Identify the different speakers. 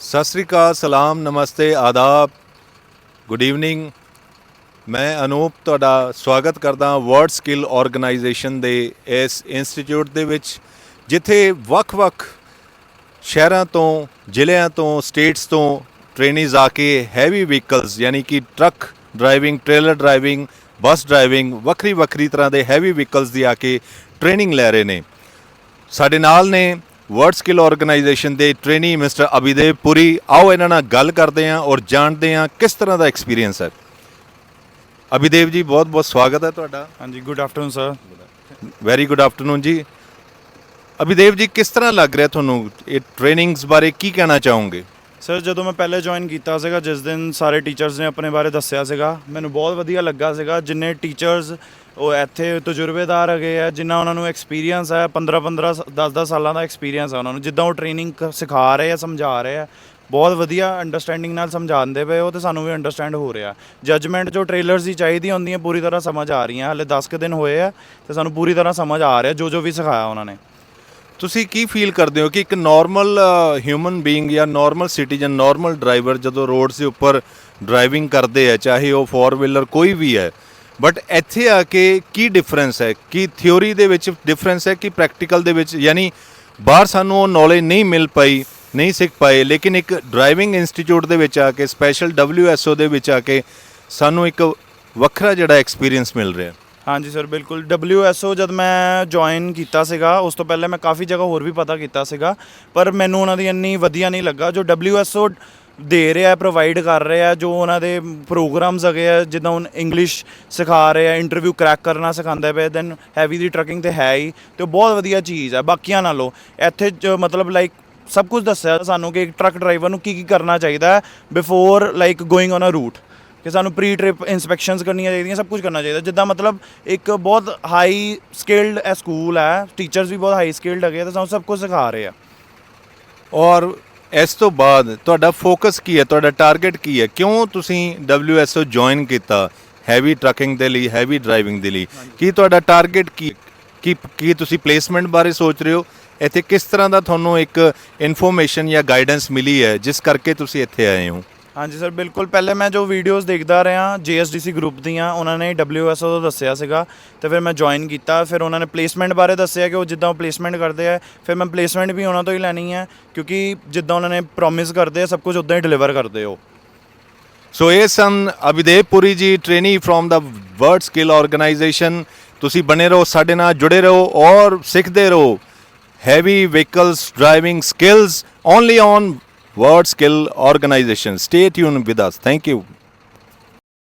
Speaker 1: ਸਤਿ ਸ੍ਰੀ ਅਕਾਲ, ਸਲਾਮ, ਨਮਸਤੇ, ਆਦਾਬ। Good evening ਮੈਂ ਅਨੂਪ, ਤੁਹਾਡਾ ਸਵਾਗਤ ਕਰਦਾ ਵਰਡ ਸਕਿੱਲ ਆਰਗੇਨਾਈਜੇਸ਼ਨ ਦੇ ਇਸ ਇੰਸਟੀਚਿਊਟ ਦੇ ਵਿੱਚ, ਜਿੱਥੇ ਵੱਖ-ਵੱਖ ਸ਼ਹਿਰਾਂ ਤੋਂ, ਜ਼ਿਲ੍ਹਿਆਂ ਤੋਂ ਸਟੇਟਸ ਤੋਂ ਟ੍ਰੇਨਿਜ਼ ਆ ਕੇ ਹੈਵੀ ਵਹੀਕਲਸ ਯਾਨੀ ਕਿ truck driving trailer driving bus driving ਵੱਖਰੀ ਵੱਖਰੀ ਤਰ੍ਹਾਂ ਦੇ ਹੈਵੀ ਵਹੀਕਲਸ ਦੀ ਆ ਕੇ ਟ੍ਰੇਨਿੰਗ ਲੈ ਰਹੇ ਨੇ। ਸਾਡੇ ਨਾਲ ਨੇ ਵਰਡ ਸਕਿੱਲ ਆਰਗੇਨਾਈਜੇਸ਼ਨ ਦੇ ਟ੍ਰੇਨੀ ਮਿਸਟਰ ਅਭਿਦੇਵ ਪੁਰੀ ਆਓ ਇਹਨਾਂ ਨਾਲ ਗੱਲ ਕਰਦੇ ਹਾਂ ਔਰ ਜਾਣਦੇ ਹਾਂ ਕਿਸ ਤਰ੍ਹਾਂ ਦਾ ਐਕਸਪੀਰੀਅੰਸ ਹੈ। ਅਭਿਦੇਵ ਜੀ ਬਹੁਤ ਬਹੁਤ ਸਵਾਗਤ ਹੈ ਤੁਹਾਡਾ।
Speaker 2: ਹਾਂਜੀ good afternoon sir
Speaker 1: very good afternoon ji. Abhidev ji ਕਿਸ ਤਰ੍ਹਾਂ ਲੱਗ ਰਿਹਾ ਤੁਹਾਨੂੰ ਇਹ ਟ੍ਰੇਨਿੰਗਸ ਬਾਰੇ? ਕੀ ਕਹਿਣਾ ਚਾਹੋਗੇ?
Speaker 2: ਸਰ ਜਦੋਂ ਮੈਂ ਪਹਿਲੇ ਜੁਆਇਨ ਕੀਤਾ ਸੀਗਾ, ਜਿਸ ਦਿਨ ਸਾਰੇ ਟੀਚਰਸ ਨੇ ਆਪਣੇ ਬਾਰੇ ਦੱਸਿਆ ਸੀਗਾ, ਮੈਨੂੰ ਬਹੁਤ ਵਧੀਆ ਲੱਗਾ ਸੀਗਾ। ਜਿੰਨੇ ਟੀਚਰਸ ਉਹ ਇੱਥੇ ਤਜਰਬੇਦਾਰ ਹੈਗੇ ਆ, ਜਿੰਨਾ ਉਹਨਾਂ ਨੂੰ ਐਕਸਪੀਰੀਅੰਸ ਹੈ 15 15 10 10 ਸਾਲਾਂ ਦਾ ਐਕਸਪੀਰੀਅੰਸ ਹੈ ਉਹਨਾਂ ਨੂੰ। ਜਿੱਦਾਂ ਉਹ ਟ੍ਰੇਨਿੰਗ ਸਿਖਾ ਰਹੇ ਆ, ਸਮਝਾ ਰਹੇ ਆ, ਬਹੁਤ ਵਧੀਆ ਅੰਡਰਸਟੈਂਡਿੰਗ ਨਾਲ ਸਮਝਾਉਂਦੇ ਪਏ, ਉਹ ਤੇ ਸਾਨੂੰ ਵੀ ਅੰਡਰਸਟੈਂਡ ਹੋ ਰਿਹਾ। ਜੱਜਮੈਂਟ ਜੋ ਟ੍ਰੇਲਰਸ ਦੀ ਚਾਹੀਦੀ ਹੁੰਦੀਆਂ ਪੂਰੀ ਤਰ੍ਹਾਂ ਸਮਝ ਆ ਰਹੀਆਂ। ਹਲੇ 10 ਕੁ ਦਿਨ ਹੋਏ ਆ, ਤੇ ਸਾਨੂੰ ਪੂਰੀ ਤਰ੍ਹਾਂ ਸਮਝ ਆ ਰਿਹਾ ਜੋ ਜੋ ਵੀ ਸਿਖਾਇਆ ਉਹਨਾਂ ਨੇ।
Speaker 1: ਤੁਸੀਂ ਕੀ ਫੀਲ ਕਰਦੇ ਹੋ ਕਿ ਇੱਕ ਨਾਰਮਲ ਹਿਊਮਨ ਬੀਇੰਗ ਜਾਂ ਨਾਰਮਲ ਸਿਟੀਜ਼ਨ ਨਾਰਮਲ ਡਰਾਈਵਰ ਜਦੋਂ ਰੋਡਸ ਦੇ ਉੱਪਰ ਡਰਾਈਵਿੰਗ ਕਰਦੇ ਆ, ਚਾਹੇ ਉਹ ਫੋਰ ਵੀਲਰ ਕੋਈ ਵੀ ਹੈ ਬਟ ਇੱਥੇ ਆ ਕੇ ਕੀ ਡਿਫਰੈਂਸ ਹੈ? ਕੀ ਥਿਉਰੀ ਦੇ ਵਿੱਚ ਡਿਫਰੈਂਸ ਹੈ ਕਿ ਪ੍ਰੈਕਟੀਕਲ ਦੇ ਵਿੱਚ? ਯਾਨੀ ਬਾਹਰ ਸਾਨੂੰ ਉਹ ਨੌਲੇਜ ਨਹੀਂ ਮਿਲ ਪਾਈ, ਨਹੀਂ ਸਿੱਖ ਪਾਏ, ਲੇਕਿਨ ਇੱਕ ਡਰਾਈਵਿੰਗ ਇੰਸਟੀਚਿਊਟ ਦੇ ਵਿੱਚ ਆ ਕੇ ਸਪੈਸ਼ਲ WSO ਦੇ ਵਿੱਚ ਆ ਕੇ ਸਾਨੂੰ ਇੱਕ ਵੱਖਰਾ ਜਿਹੜਾ ਐਕਸਪੀਰੀਅੰਸ ਮਿਲ ਰਿਹਾ।
Speaker 2: ਹਾਂਜੀ ਸਰ, ਬਿਲਕੁਲ। WSO ਜਦ ਮੈਂ ਜੁਆਇਨ ਕੀਤਾ ਸੀਗਾ, ਉਸ ਤੋਂ ਪਹਿਲਾਂ ਮੈਂ ਕਾਫੀ ਜਗ੍ਹਾ ਹੋਰ ਵੀ ਪਤਾ ਕੀਤਾ ਸੀਗਾ, ਪਰ ਮੈਨੂੰ ਉਹਨਾਂ ਦੀ ਇੰਨੀ ਵਧੀਆ ਨਹੀਂ ਲੱਗਾ। ਜੋ WSO ਦੇ ਰਿਹਾ ਪ੍ਰੋਵਾਈਡ ਕਰ ਰਿਹਾ, ਜੋ ਉਹਨਾਂ ਦੇ ਪ੍ਰੋਗਰਾਮਸ ਹੈਗੇ ਆ, ਜਿੱਦਾਂ ਹੁਣ ਇੰਗਲਿਸ਼ ਸਿਖਾ ਰਹੇ ਆ ਇੰਟਰਵਿਊ ਕ੍ਰੈਕ ਕਰਨਾ ਸਿਖਾਉਂਦਾ ਪਏ ਦੈਨ ਹੈਵੀ ਦੀ ਟਰਕਿੰਗ ਤੇ ਹੈ ਹੀ, ਤੇ ਉਹ ਬਹੁਤ ਵਧੀਆ ਚੀਜ਼ ਹੈ ਬਾਕੀਆਂ ਨਾਲੋਂ, ਇੱਥੇ ਜੋ ਮਤਲਬ ਲਾਈਕ ਸਭ ਕੁਝ ਦੱਸਿਆ ਸਾਨੂੰ ਕਿ ਇੱਕ ਟਰੱਕ ਡਰਾਈਵਰ ਨੂੰ ਕੀ ਕੀ ਕਰਨਾ ਚਾਹੀਦਾ ਹੈ before like going on a route ਕਿ ਸਾਨੂੰ ਪ੍ਰੀ ਟ੍ਰਿਪ ਇਨਸਪੈਕਸ਼ਨਸ ਕਰਨੀਆਂ ਚਾਹੀਦੀਆਂ, ਸਭ ਕੁਝ ਕਰਨਾ ਚਾਹੀਦਾ। ਜਿੱਦਾਂ ਮਤਲਬ ਇੱਕ ਬਹੁਤ ਹਾਈ ਸਕਿਲਡ ਇਹ ਸਕੂਲ ਹੈ ਟੀਚਰਸ ਵੀ ਬਹੁਤ ਹਾਈ ਸਕਿਲਡ ਹੈਗੇ ਆ ਤੇ ਸਾਨੂੰ ਸਭ ਕੁਝ ਸਿਖਾ ਰਹੇ ਆ।
Speaker 1: ਔਰ ਇਸ ਤੋਂ ਬਾਅਦ ਤੁਹਾਡਾ ਫੋਕਸ ਕੀ ਹੈ? ਤੁਹਾਡਾ ਟਾਰਗੇਟ ਕੀ ਹੈ? ਕਿਉਂ ਤੁਸੀਂ WSO ਜੁਆਇਨ ਕੀਤਾ? ਹੈਵੀ ਟਰੱਕਿੰਗ ਦੇ ਲਈ ਹੈਵੀ ਡਰਾਈਵਿੰਗ ਦੇ ਲਈ। ਕੀ ਤੁਹਾਡਾ ਟਾਰਗੇਟ ਕੀ ਕੀ ਕੀ ਤੁਸੀਂ ਪਲੇਸਮੈਂਟ ਬਾਰੇ ਸੋਚ ਰਹੇ ਹੋ? ਇੱਥੇ ਕਿਸ ਤਰ੍ਹਾਂ ਦਾ ਤੁਹਾਨੂੰ ਇੱਕ ਇਨਫੋਰਮੇਸ਼ਨ ਜਾਂ ਗਾਈਡੈਂਸ ਮਿਲੀ ਹੈ, ਜਿਸ ਕਰਕੇ ਤੁਸੀਂ ਇੱਥੇ ਆਏ ਹੋ?
Speaker 2: ਹਾਂਜੀ ਸਰ, ਬਿਲਕੁਲ। ਪਹਿਲੇ ਮੈਂ ਜੋ ਵੀਡੀਓਜ਼ ਦੇਖਦਾ ਰਿਹਾ JSDC ਗਰੁੱਪ ਦੀਆਂ, ਉਹਨਾਂ ਨੇ WSO ਤੋਂ ਦੱਸਿਆ ਸੀਗਾ, ਤੇ ਫਿਰ ਮੈਂ ਜੁਆਇਨ ਕੀਤਾ। ਫਿਰ ਉਹਨਾਂ ਨੇ ਪਲੇਸਮੈਂਟ ਬਾਰੇ ਦੱਸਿਆ ਕਿ ਉਹ ਜਿੱਦਾਂ ਉਹ ਪਲੇਸਮੈਂਟ ਕਰਦੇ ਆ, ਫਿਰ ਮੈਂ ਪਲੇਸਮੈਂਟ ਵੀ ਉਹਨਾਂ ਤੋਂ ਹੀ ਲੈਣੀ ਹੈ ਕਿਉਂਕਿ ਜਿੱਦਾਂ ਉਹਨਾਂ ਨੇ ਪ੍ਰੋਮਿਸ ਕਰਦੇ ਆ, ਸਭ ਕੁਝ ਉਦਾਂ ਹੀ ਡਿਲੀਵਰ ਕਰਦੇ ਹੋ
Speaker 1: ਸੋ ਇਹ ਸਨ Abhidev Puri ji trainee from the world skill organization ਤੁਸੀਂ ਬਣੇ ਰਹੋ, ਸਾਡੇ ਨਾਲ ਜੁੜੇ ਰਹੋ ਔਰ ਸਿੱਖਦੇ ਰਹੋ। Heavy vehicles driving skills only on World Skill Organization. Stay tuned with us. Thank you.